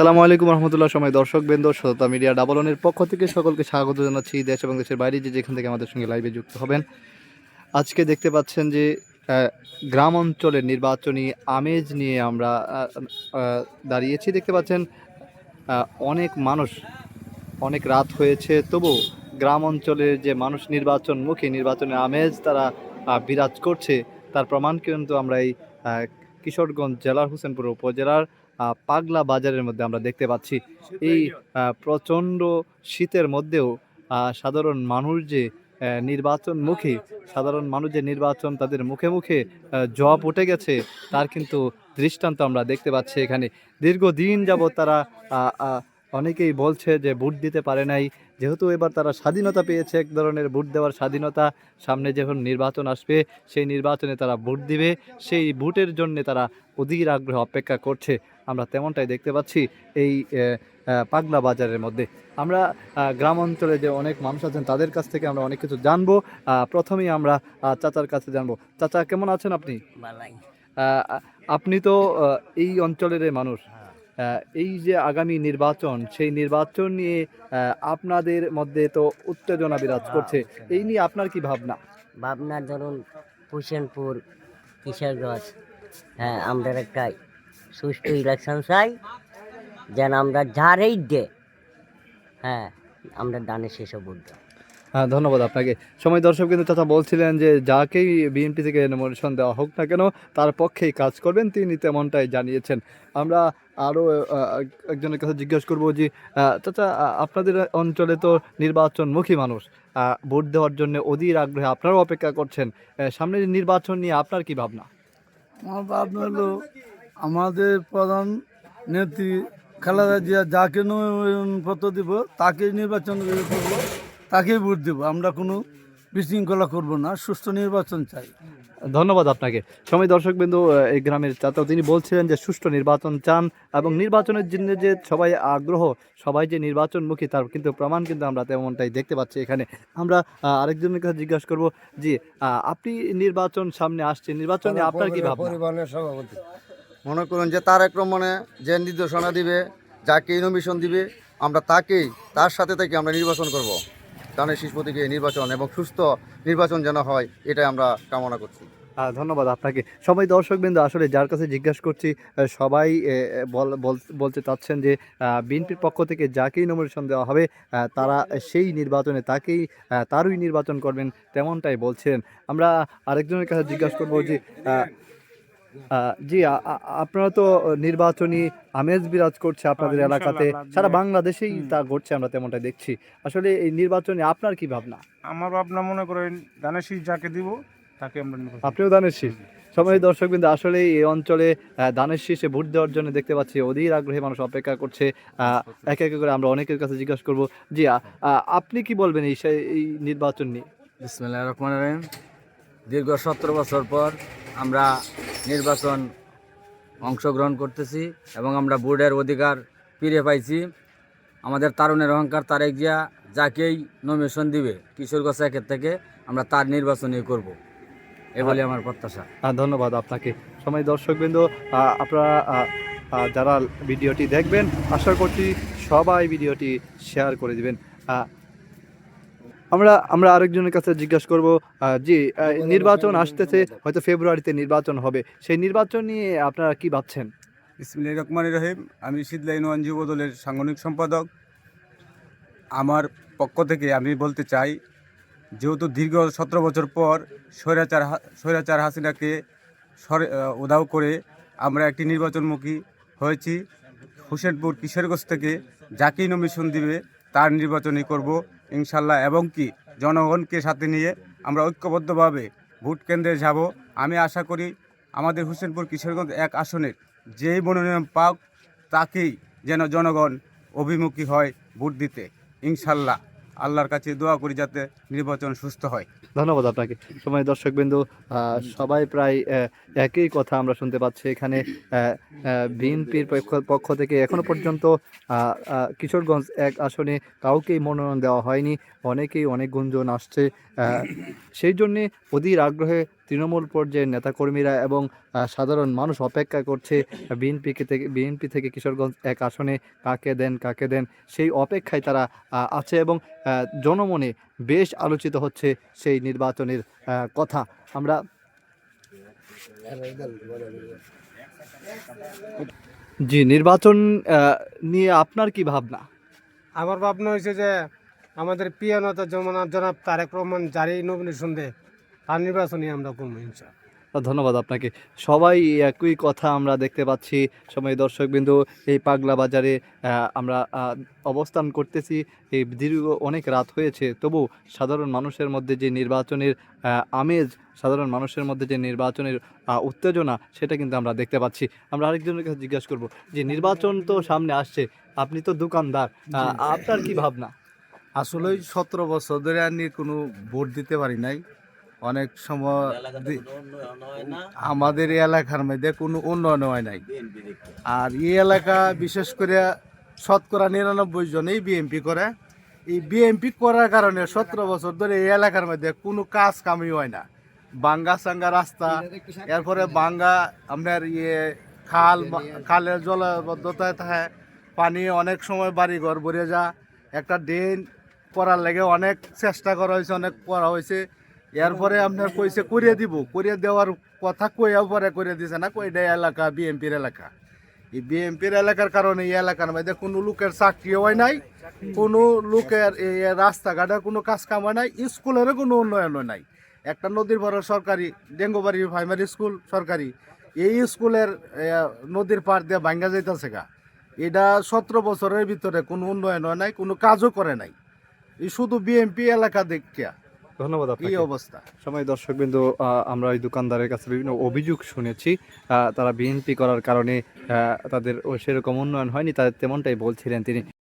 সালামু আলাইকুম রহমতুল্লাহ সময় দর্শক বেন্দ, সততা মিডিয়া ডাবলনের পক্ষ থেকে সকলকে স্বাগত জানাচ্ছি দেশ এবং দেশের বাইরে যে যেখান থেকে আমাদের সঙ্গে লাইভে যুক্ত হবেন। আজকে দেখতে পাচ্ছেন যে গ্রাম অঞ্চলের নির্বাচনী আমেজ নিয়ে আমরা দাঁড়িয়েছি। দেখতে পাচ্ছেন অনেক মানুষ, অনেক রাত হয়েছে। তবু গ্রাম অঞ্চলের যে মানুষ নির্বাচনমুখী, নির্বাচনের আমেজ তারা বিরাজ করছে। তার প্রমাণ কিন্তু আমরা এই কিশোরগঞ্জ জেলার, হোসেনপুর উপজেলার পাগলা বাজারের মধ্যে আমরা দেখতে পাচ্ছি। এই প্রচণ্ড শীতের মধ্যেও সাধারণ মানুষ যে নির্বাচন মুখে, সাধারণ মানুষ যে নির্বাচন তাদের মুখে মুখে জব উঠে গেছে, তার কিন্তু দৃষ্টান্ত আমরা দেখতে পাচ্ছি এখানে। দীর্ঘদিন যাবৎ তারা অনেকেই বলছে যে ভোট দিতে পারে নাই। যেহেতু এবার তারা স্বাধীনতা পেয়েছে এক ধরনের ভোট দেওয়ার স্বাধীনতা সামনে যখন নির্বাচন আসবে সেই নির্বাচনে তারা ভোট দিবে। সেই ভোটের জন্য তারা অধীর আগ্রহ অপেক্ষা করছে। আমরা তেমনটাই দেখতে পাচ্ছি এই পাগলা বাজারের মধ্যে। আমরা গ্রাম অঞ্চলে যে অনেক মানুষ আছেন তাদের কাছ থেকে আমরা অনেক কিছু জানব। প্রথমেই আমরা চাচার কাছে জানব। চাচা কেমন আছেন আপনি? আপনি তো এই অঞ্চলের মানুষ। এই যে আগামী নির্বাচন সেই নির্বাচন নিয়ে আপনাদের মধ্যে তো উত্তেজনা বিরাজ করছে। এই নিয়ে আপনার কি ভাবনা? ভাবনা ধরুন হোসেনপুর কিশোরগঞ্জ হ্যাঁ আমরা একটা সুষ্ঠু ইলেকশন চাই যেন আমরা যারেই দে হ্যাঁ আমরা দানে শেষে হ্যাঁ ধন্যবাদ আপনাকে। সময় দর্শক কিন্তু চাচা বলছিলেন যে, যাকেই বিএনপি থেকে নমিনেশন দেওয়া হোক না কেন, তার পক্ষেই কাজ করবেন, তিনি তেমনটাই জানিয়েছেন। আমরা আরও একজনের কাছে জিজ্ঞেস করব যে চাচা আপনাদের অঞ্চলে তো নির্বাচনমুখী মানুষ ভোট দেওয়ার জন্য অধীর আগ্রহে আপনারাও অপেক্ষা করছেন সামনের নির্বাচন নিয়ে আপনার কি ভাবনা? আমার ভাবনা হলো, আমাদের প্রধান নেত্রী খালেদা জিয়া যাকে পত্র দিব তাকে নির্বাচন তাকেই ভোট দেবো। আমরা কোনো বিশৃঙ্খলা করব না সুষ্ঠু নির্বাচন চাই। ধন্যবাদ আপনাকে। সময় দর্শক বিন্দু এই গ্রামের চাচাও তিনি বলছিলেন যে সুষ্ঠু নির্বাচন চান এবং নির্বাচনের জন্য যে সবাই আগ্রহ সবাই যে নির্বাচনমুখী তার কিন্তু প্রমাণ কিন্তু আমরা তেমনটাই দেখতে পাচ্ছি এখানে। আমরা আরেকজনের কাছে জিজ্ঞাসা করব আহ, আপনি নির্বাচন সামনে আসছে নির্বাচনে আপনার কি ভাবনা? পরিবহনের সভাপতি। মনে করুন যে তার রহমানে যে নির্দেশনা দিবে যাকে ইনোভেশন দিবে আমরা তাকেই তার সাথে থেকে আমরা নির্বাচন করব। দানের শিষ্পতিকে নির্বাচন এবং সুস্থ নির্বাচন যেন হয়, এটাই আমরা কামনা করছি। ধন্যবাদ আপনাকে। সবাই দর্শকবৃন্দ, আসলে যার কাছে জিজ্ঞাসা করছি সবাই বল- বল- বলতে চাচ্ছেন যে বিএনপির পক্ষ থেকে যাকেই নমিনেশন দেওয়া হবে তারা সেই নির্বাচনে তাকেই তারই নির্বাচন করবেন, তেমনটাই বলছেন। আমরা আরেকজনের কাছে জিজ্ঞাসা করব যে জি আপনারা তো নির্বাচনী আমেজ বিরাজ করছে আপনাদের এলাকাতে। সারা বাংলাদেশেই তা ঘটছে আমরা তেমনটাই দেখছি। আসলে এই নির্বাচনে আপনার কি ভাবনা? আমার ভাবনা মনে করেন দানের শীষ যাকে দিব তাকে আমরা আপনিও দানের শীষ সময় দর্শক কিন্তু আসলে এই অঞ্চলে দানের শীষে ভোট দেওয়ার জন্য দেখতে পাচ্ছি অধীর আগ্রহে মানুষ অপেক্ষা করছে। আহ, একে একে করে আমরা অনেকের কাছে জিজ্ঞাসা করব। জি আ- আ- আপনি কি বলবেন এই নির্বাচন নিয়ে? রহিম। দীর্ঘ সতেরো বছর পর আমরা নির্বাচন অংশগ্রহণ করতেছি এবং আমরা বোর্ডের অধিকার ফিরে পাইছি। আমাদের তারুণের অহংকার তারেক জিয়া যাকেই নমিনেশন দিবে কিশোরগঞ্জ একের থেকে আমরা তার নির্বাচনই করব। এ বলে আমার প্রত্যাশা। ধন্যবাদ আপনাকে। সময় দর্শকবৃন্দ আপনারা যারা ভিডিওটি দেখবেন, আশা করছি সবাই ভিডিওটি শেয়ার করে দিবেন। আমরা আমরা আরেকজনের কাছে জিজ্ঞাসা করব জি নির্বাচন আসতেছে হয়তো ফেব্রুয়ারিতে নির্বাচন হবে। সেই নির্বাচন নিয়ে আপনারা কি ভাবছেন? বিসমিল্লাহির রহমানির রহিম আমি শীতলাইন ওয়ান যুব দলের সাংগঠনিক সম্পাদক। আমার পক্ষ থেকে আমি বলতে চাই যেহেতু দীর্ঘ সতেরো বছর পর স্বৈরাচার স্বৈরাচার হাসিনাকে উধাও করে আমরা একটি নির্বাচনমুখী হয়েছি। হোসেনপুর কিশোরগঞ্জ থেকে যাকেই নমিশন দিবে তার নির্বাচনই করব। ইনশাল্লাহ, এবং কি জনগণকে সাথে নিয়ে আমরা ঐক্যবদ্ধভাবে ভোট কেন্দ্রে যাব। আমি আশা করি আমাদের হোসেনপুর কিশোরগঞ্জ এক আসনের যেই মনোনয়ন পাক, তাকেই যেন জনগণ অভিমুখী হয় ভোট দিতে। ইনশাল্লাহ, আল্লাহর কাছে দোয়া করি যাতে নির্বাচন সুস্থ হয়। ধন্যবাদ আপনাকে। সময় দর্শকবিন্দু বিন্দু সবাই প্রায় একই কথা আমরা শুনতে পাচ্ছি এখানে বিএনপির পক্ষ থেকে এখনও পর্যন্ত কিশোরগঞ্জ এক আসনে কাউকেই মনোনয়ন দেওয়া হয়নি। অনেকেই অনেক গুঞ্জন আসছে সেই জন্যে অধীর আগ্রহে তৃণমূল পর্যায়ের নেতাকর্মীরা এবং সাধারণ মানুষ অপেক্ষা করছে বিএনপিকে থেকে, বিএনপি থেকে কিশোরগঞ্জ এক আসনে কাকে দেন কাকে দেন, সেই অপেক্ষায় তারা আছে এবং জনমনে বেশ আলোচিত হচ্ছে সেই নির্বাচনের কথা। আমরা জি, নির্বাচন নিয়ে আপনার কি ভাবনা? আমার ভাবনা হয়েছে যে আমাদের প্রিয় নেতা জনাব তারেক রহমান জারি নমিনেশন দেয় তার নির্বাচনই আমরা করব ইনশাল্লাহ ধন্যবাদ আপনাকে। সবাই একই কথা আমরা দেখতে পাচ্ছি। সময় দর্শকবিন্দু এই পাগলা বাজারে আমরা অবস্থান করতেছি। এই দীর্ঘ অনেক রাত হয়েছে। তবু সাধারণ মানুষের মধ্যে যে নির্বাচনের আমেজ সাধারণ মানুষের মধ্যে যে নির্বাচনের উত্তেজনা সেটা কিন্তু আমরা দেখতে পাচ্ছি। আমরা আরেকজনের কাছে জিজ্ঞাসা করব যে নির্বাচন তো সামনে আসছে আপনি তো দোকানদার আপনার কি ভাবনা? আসলে সতেরো বছর ধরে আমি কোনো ভোট দিতে পারি নাই। অনেক সময় আমাদের এই এলাকার মধ্যে কোনো উন্নয়ন হয় নাই। আর এই এলাকা বিশেষ করে শতকরা নিরানব্বই জনেই বিএমপি করে। এই বিএমপি করার কারণে সতেরো বছর ধরে এই এলাকার মধ্যে কোনো কাজ কামই হয় না। বাঙ্গা সাঙ্গা রাস্তা এরপরে বাঙ্গা আপনার ইয়ে খাল খালের জলবদ্ধতায় থাকে। পানি অনেক সময় বাড়ি ঘর ভরে যা একটা ড্রেন করার লাগে অনেক চেষ্টা করা হয়েছে অনেক করা হয়েছে। এরপরে আপনার কইছে করিয়ে দিব করিয়ে দেওয়ার কথা কইয়া পরে করে দিছে না কইটা এলাকা বিএমপির এলাকা। এই বিএমপির এলাকার কারণে এই এলাকার মধ্যে কোনো লোকের চাকরি হয় নাই, কোনো লোকের এই রাস্তাঘাটে কোনো কাজ কাম হয় নাই, স্কুলেরও কোনো উন্নয়ন হয় নাই। একটা নদীর বড় সরকারি, ডেঙ্গুবাড়ি প্রাইমারি স্কুল সরকারি, এই স্কুলের নদীর পাড় দিয়ে ভাঙ্গা যাইতেছে গা। এটা সতেরো বছরের ভিতরে কোনো উন্নয়ন হয় নাই, কোনো কাজও করে নাই। এই শুধু বিএমপি এলাকা দেখিয়া। ধন্যবাদ আপনি অবস্থা? সময় দর্শকবিন্দু বিন্দু আমরা ওই দোকানদারের কাছে বিভিন্ন অভিযোগ শুনেছি। তারা বিএনপি করার কারণে তাদের সেরকম উন্নয়ন হয়নি তাদের তেমনটাই বলছিলেন তিনি।